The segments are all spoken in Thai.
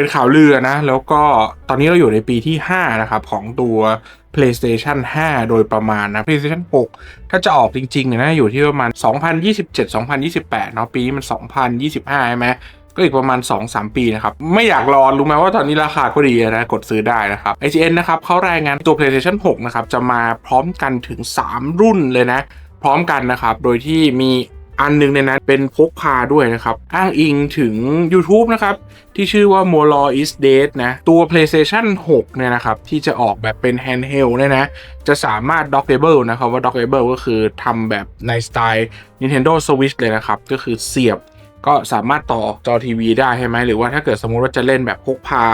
เป็นข่าวลือนะ แล้วก็ตอนนี้เราอยู่ในปีที่ 5 นะครับ ของตัว PlayStation 5 โดยประมาณนะ PlayStation 6 ถ้าจะออกจริงๆเนี่ยนะอยู่ที่ประมาณ 2027-2028 เนาะปีนี้มัน 2025 ใช่ไหมก็อีกประมาณ 2-3 ปีนะครับ ไม่อยากรอรู้ไหมว่าตอนนี้ราคาก็ดีนะ กดซื้อได้นะครับ IGN นะครับเขารายงานตัว PlayStation 6 นะครับ จะมาพร้อมกันถึง 3 รุ่นเลยนะ พร้อมกันนะครับ โดยที่มี อันหนึงในนั้นเป็นพกพาด้วยนะครับ อ้างอิงถึง YouTube นะครับ ที่ชื่อว่า m o l o is Dead นะ ตัว PlayStation 6 เนี่ยนะครับ ที่จะออกแบบเป็น handheld เนี่ยนะ จะสามารถ dockable นะครับว่า dockable ก็คือทำแบบในสไตล์ Nintendo Switch เลยนะครับ ก็คือเสียบก็สามารถต่อจอทีวีได้ใช่ไหมหรือว่าถ้าเกิดสมมุติว่าจะเล่นแบบพกพา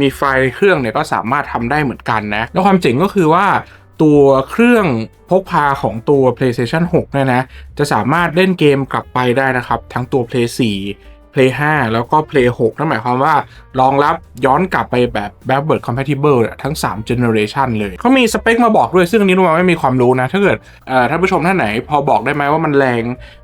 มีไฟเครื่องเนี่ยก็สามารถทำได้เหมือนกันนะ แล้วความเจ๋งก็คือว่า ตัวเครื่องพกพาของตัว PlayStation 6 เนี่ยนะ จะสามารถเล่นเกมกลับไปได้นะครับ ทั้งตัว Play 4 Play 5 แล้วก็ Play 6 นั่นหมายความว่ารองรับย้อนกลับไปแบบ backward compatible ทั้ง 3 generation เลย เขามีสเปคมาบอกด้วย ซึ่งนี้รู้มาไม่มีความรู้นะ ถ้าเกิดท่านผู้ชมท่านไหน พอบอกได้ไหมว่ามันแรง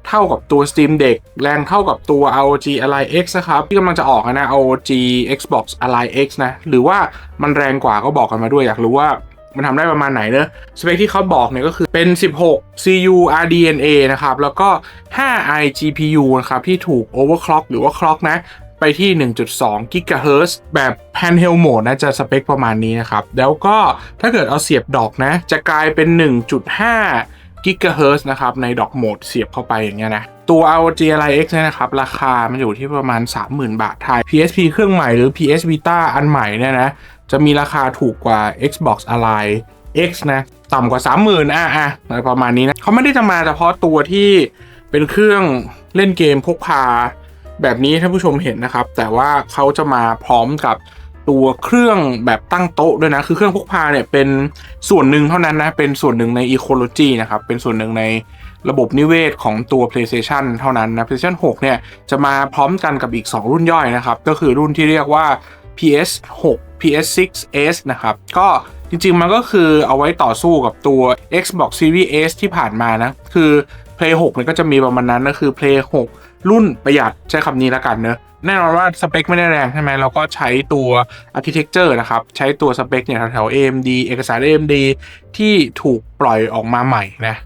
เท่ากับตัว Steam Deck แรงเท่ากับตัว ROG Ally X นะครับ ที่กำลังจะออกนะ ROG Xbox Ally X นะ หรือว่ามันแรงกว่าก็บอกกันมาด้วยอยากรู้ว่า มันทำได้ประมาณไหนเนอะสเปคที่เขาบอกเนี่ยก็คือเป็น 16 CU RDNA นะครับ แล้วก็ 5 iGPU นะครับ ที่ถูก overclock หรือว่า clock นะ ไปที่ 1.2 GHz แบบ handheld mode นะจะสเปคประมาณนี้นะครับ แล้วก็ถ้าเกิดเอาเสียบดอกนะ จะกลายเป็น 1.5 GHz นะครับในดอกโหมดเสียบเข้าไปอย่างเงี้ยนะตัว ROG Ally X เนี่ยนะครับ ราคามันอยู่ที่ประมาณ 30,000 บาทไทย PSP เครื่องใหม่หรือ PS Vita อันใหม่เนี่ยนะ จะมีราคาถูกกว่า Xbox Ally X นะ ต่ำกว่า 30,000 อะอะอะไรประมาณนี้นะเขาไม่ได้จะมาเฉพาะตัวที่เป็นเครื่องเล่นเกมพกพา แบบนี้ท่านผู้ชมเห็นนะครับ แต่ว่าเขาจะมาพร้อมกับ ตัวเครื่องแบบตั้งโต๊ะด้วยนะ คือเครื่องพกพาเนี่ยเป็นส่วนหนึ่งเท่านั้นนะ เป็นส่วนหนึ่งใน ecology นะครับ เป็นส่วนหนึ่งในระบบนิเวศของตัว PlayStation เท่านั้นนะ PlayStation 6 เนี่ยจะมาพร้อมกันกับอีก 2 รุ่นย่อยนะครับ ก็คือรุ่นที่เรียกว่า PS6 PS6s นะครับ ก็จริงๆ มันก็คือเอาไว้ต่อสู้กับตัว Xbox Series S ที่ผ่านมานะ คือ Play 6เนี่ยก็จะมีประมาณนั้นนะคือ Play 6 รุ่นประหยัดใช้คำนี้แล้วกันเนอะ แน่นอนว่าสเปคไม่ได้แรงใช่ไหมเราก็ใช้ตัว Architecture นะครับ ใช้ตัวสเปคเนี่ยแถวๆ AMD เอกสาร AMD ที่ถูกปล่อยออกมาใหม่นะ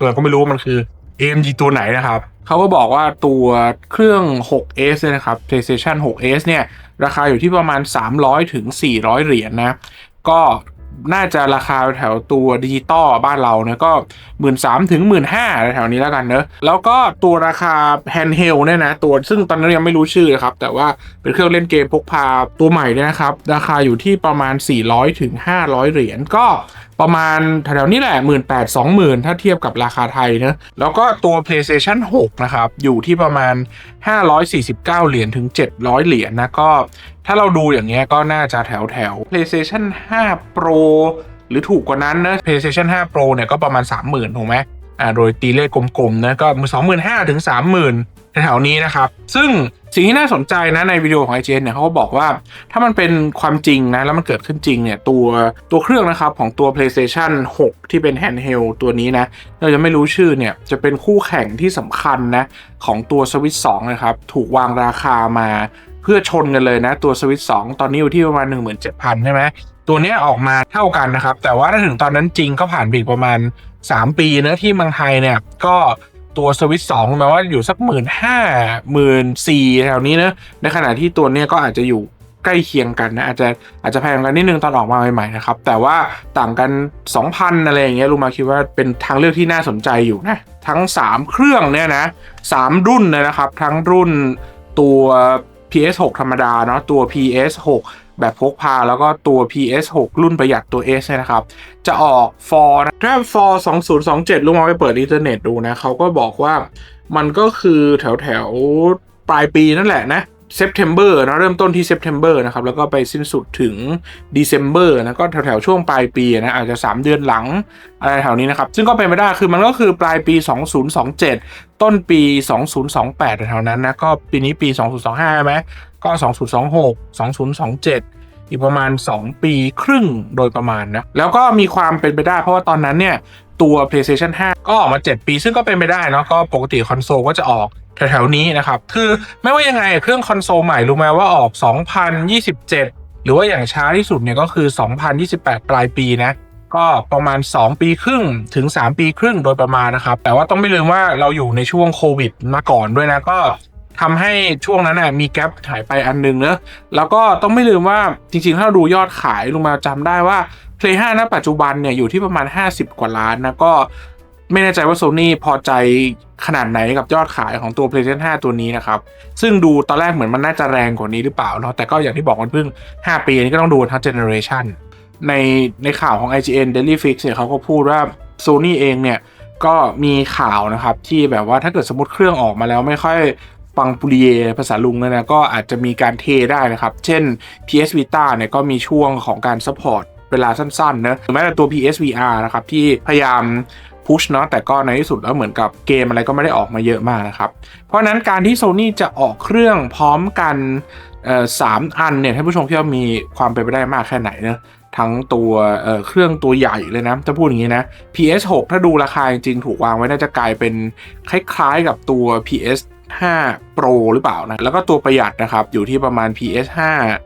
ตัวก็ไม่รู้ว่ามันคือ AMD ตัวไหนนะครับเขาก็บอกว่าตัวเครื่อง 6s เนี่ยนะครับ PlayStation 6s เนี่ย ราคาอยู่ที่ประมาณ 300 ถึง 400 เหรียญนะก็ น่าจะราคาแถวตัวดิจิตอลบ้านเราเนี่ยก็หมื่นสามถึงหมื่นห้าแถวนี้แล้วกันเนอะแล้วก็ตัวราคาแฮนด์เฮลเนี่ยนะตัวซึ่งตอนนั้นยังไม่รู้ชื่อนะครับ แต่ว่าเป็นเครื่องเล่นเกมพกพาตัวใหม่เนี่ยนะครับ ราคาอยู่ที่ประมาณ 400ถึง500 เหรียญก็ประมาณแถวๆนี้แหละ 1 8 0 0 0 20,000 ถ้าเทียบกับราคาไทยนะแล้วก็ตัว PlayStation 6 นะครับ อยู่ที่ประมาณ 549 เหรียญถึง 700 เหรียญนะก็ถ้าเราดูอย่างเงี้ยก็น่าจะแถวแถว PlayStation 5 Pro หรือถูกกว่านั้นนะ PlayStation 5 Pro เนี่ยก็ประมาณ 30,000 ถูกไหมอ่าโดยตีเลขกลมๆนะก็มือ25,000 ถึง 30,000 แถวๆนี้นะครับ ซึ่ง สิ่งที่น่าสนใจนะในวิดีโอของ IGN เนี่ยเขาก็บอกว่าถ้ามันเป็นความจริงนะแล้วมันเกิดขึ้นจริงเนี่ยตัวตัวเครื่องนะครับของตัว PlayStation 6 ที่เป็น handheld ตัวนี้นะเราจะไม่รู้ชื่อเนี่ยจะเป็นคู่แข่งที่สำคัญนะของตัว Switch 2นะครับถูกวางราคามาเพื่อชนกันเลยนะตัว Switch 2ตอนนี้อยู่ที่ประมาณ 17,000 ใช่ไหมตัวนี้ออกมาเท่ากันนะครับ แต่ว่าถ้าถึงตอนนั้นจริงก็ผ่านไปประมาณ 3 ปีนะที่เมืองไทยเนี่ยก็ ตัวสวิตสองแปลว่าอยู่สักหมื่นห้าหมื่นสี่แถวนี้นะในขณะที่ตัวเนี้ยก็อาจจะอยู่ใกล้เคียงกันนะอาจจะอาจจะแพงกันนิดนึงตอนออกมาใหม่ๆนะครับ แต่ว่าต่างกัน 2,000 อะไรอย่างเงี้ยลุงมาคิดว่าเป็นทางเลือกที่น่าสนใจอยู่นะ ทั้ง 3 เครื่องเนี่ยนะ3รุ่นเลยนะครับ ทั้งรุ่นตัว PS6 ธรรมดาเนาะตัว PS6 แบบพกพาแล้วก็ตัว PS6 รุ่นประหยัดตัว S เนี่ยนะครับ จะออก for นะถ้า for 2027ลุงมาไปเปิดอินเทอร์เน็ตดูนะเขาก็บอกว่ามันก็คือแถวแถวปลายปีนั่นแหละนะ September นะเริ่มต้นที่ September นะครับแล้วก็ไปสิ้นสุดถึง December นะก็แถวๆช่วงปลายปีนะอาจจะ 3 เดือนหลังอะไรแถวนี้นะครับ ซึ่งก็เป็นไม่ได้คือมันก็คือปลายปี 2027 ต้นปี 2028แถวนั้นนะก็ปีนี้ปี 2025 ใช่ไหม ก็ 2026 2027 อีกประมาณ 2 ปีครึ่งโดยประมาณนะ แล้วก็มีความเป็นไปได้เพราะว่าตอนนั้นเนี่ย ตัว PlayStation 5 ก็ออกมา 7 ปีซึ่งก็เป็นไปได้เนาะก็ปกติคอนโซลก็จะออกแถวๆนี้นะครับ คือไม่ว่ายังไงเครื่องคอนโซลใหม่รู้ไหมว่าออก 2027 หรือว่าอย่างช้าที่สุดเนี่ยก็คือ 2028 ปลายปีนะก็ประมาณ 2 ปีครึ่งถึง 3 ปีครึ่งโดยประมาณนะครับ แต่ว่าต้องไม่ลืมว่าเราอยู่ในช่วงโควิดมาก่อนด้วยนะ ก็ ทำให้ช่วงนั้นน่ะมีแกลบหายไปอันนึงเนอะแล้วก็ต้องไม่ลืมว่าจริงๆ ถ้าดูยอดขายลงมาจำได้ว่า Play 5ณปัจจุบันเนี่ยอยู่ที่ประมาณ 50 กว่าล้านนะก็ไม่แน่ใจว่า Sony พอใจขนาดไหนกับยอดขายของตัว PlayStation 5 ตัวนี้นะครับ ซึ่งดูตอนแรกเหมือนมันน่าจะแรงกว่านี้หรือเปล่าเนาะแต่ก็อย่างที่บอกมันเพิ่ง 5 ปีนนี้ก็ต้องดูทั้งเจเนอเรชันในในข่าวของ IGN Daily Fix เนี่ยเขาก็พูดว่า Sony เองเนี่ยก็มีข่าวนะครับที่แบบว่าถ้าเกิดสมมติเครื่องออกมาแล้วไม่ค่อย ปังปุริเยภาษาลุงนี่ยนะก็อาจจะมีการเทได้นะครับ เช่น PS Vita เนี่ยก็มีช่วงของการซัพพอร์ตเวลาสั้นๆนะหรือแม้แต่ตัว PSVR นะครับที่พยายามพุชเนาะแต่ก็ในที่สุดแล้วเหมือนกับเกมอะไรก็ไม่ได้ออกมาเยอะมากนะครับ เพราะนั้นการที่ Sony จะออกเครื่องพร้อมกันสามอันเนี่ยท่านผู้ชมคิดว่ามีความเป็นไปได้มากแค่ไหนเนะทั้งตัวเเครื่องตัวใหญ่เลยนะจะพูดอย่างนี้นะ PS6 ถ้าดูราคาจริงๆถูกวางไว้น่าจะกลายเป็นคล้ายๆกับตัว PS 5 Pro หรือเปล่านะ แล้วก็ตัวประหยัดนะครับอยู่ที่ประมาณ PS5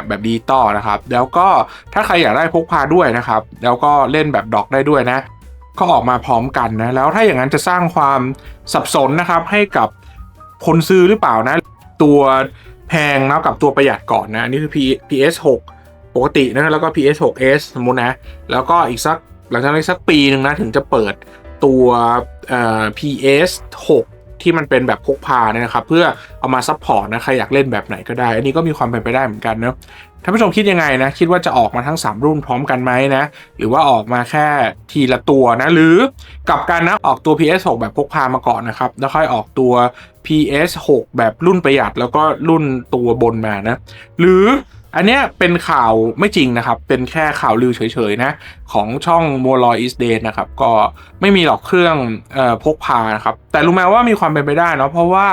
แบบดิจิตอลนะครับ แล้วก็ถ้าใครอยากได้พกพาด้วยนะครับ แล้วก็เล่นแบบด็อกได้ด้วยนะ ก็ออกมาพร้อมกันนะ แล้วถ้าอย่างนั้นจะสร้างความสับสนนะครับให้กับคนซื้อหรือเปล่านะ ตัวแพงนะกับตัวประหยัดก่อนนะนนี้คือ PS6 ปกตินะแล้วก็ PS6s สมมุตินะ แล้วก็อีกสักหลังจากนั้นสักปีหนึ่งนะถึงจะเปิดตัว PS6 ที่มันเป็นแบบพกพาเนี่ยนะครับเพื่อเอามาซัพพอร์ตนะใครอยากเล่นแบบไหนก็ได้ อันนี้ก็มีความเป็นไปได้เหมือนกันเนอะท่านผู้ชมคิดยังไงนะ คิดว่าจะออกมาทั้ง 3 รุ่นพร้อมกันไหมนะ หรือว่าออกมาแค่ทีละตัวนะ หรือ กลับกันนะออกตัว PS6 แบบพกพามาก่อนนะครับ แล้วค่อยออกตัว PS6 แบบรุ่นประหยัดแล้วก็รุ่นตัวบนมานะ หรือ อันเนี้ยเป็นข่าวไม่จริงนะครับ เป็นแค่ข่าวลือเฉยๆนะ ของช่องโมลอยอิสเดนนะครับ ก็ไม่มีหรอกเครื่องออพกพานะครับ แต่รู้ไหมว่ามีความเป็นไปได้เนาะเพราะว่า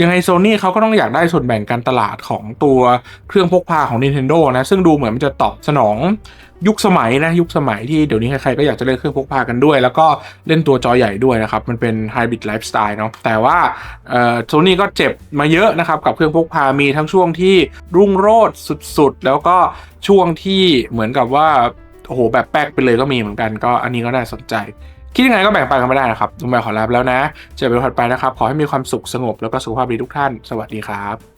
ยังไงโซนี่เขาก็ต้องอยากได้ส่วนแบ่งการตลาดของตัวเครื่องพกพาของ Nintendo นะ ซึ่งดูเหมือนมันจะตอบสนองยุคสมัยนะ ยุคสมัยที่เดี๋ยวนี้ใครๆก็อยากจะเล่นเครื่องพกพากันด้วย แล้วก็เล่นตัวจอใหญ่ด้วยนะครับ มันเป็นไฮบริดไลฟ์สไตล์เนาะแต่ว่าโซนี่ก็เจ็บมาเยอะนะครับ กับเครื่องพกพามีทั้งช่วงที่รุ่งโรจน์สุดๆ แล้วก็ช่วงที่เหมือนกับว่าโอ้โหแบบแป๊กไปเลยก็มีเหมือนกันก็อันนี้ก็น่าสนใจ คิดยังไงก็แบ่งปันกันไม่ได้นะครับลุงแบขอลาไปแล้วนะ เจอกันวันถัดไปนะครับ ขอให้มีความสุขสงบแล้วก็สุขภาพดีทุกท่าน สวัสดีครับ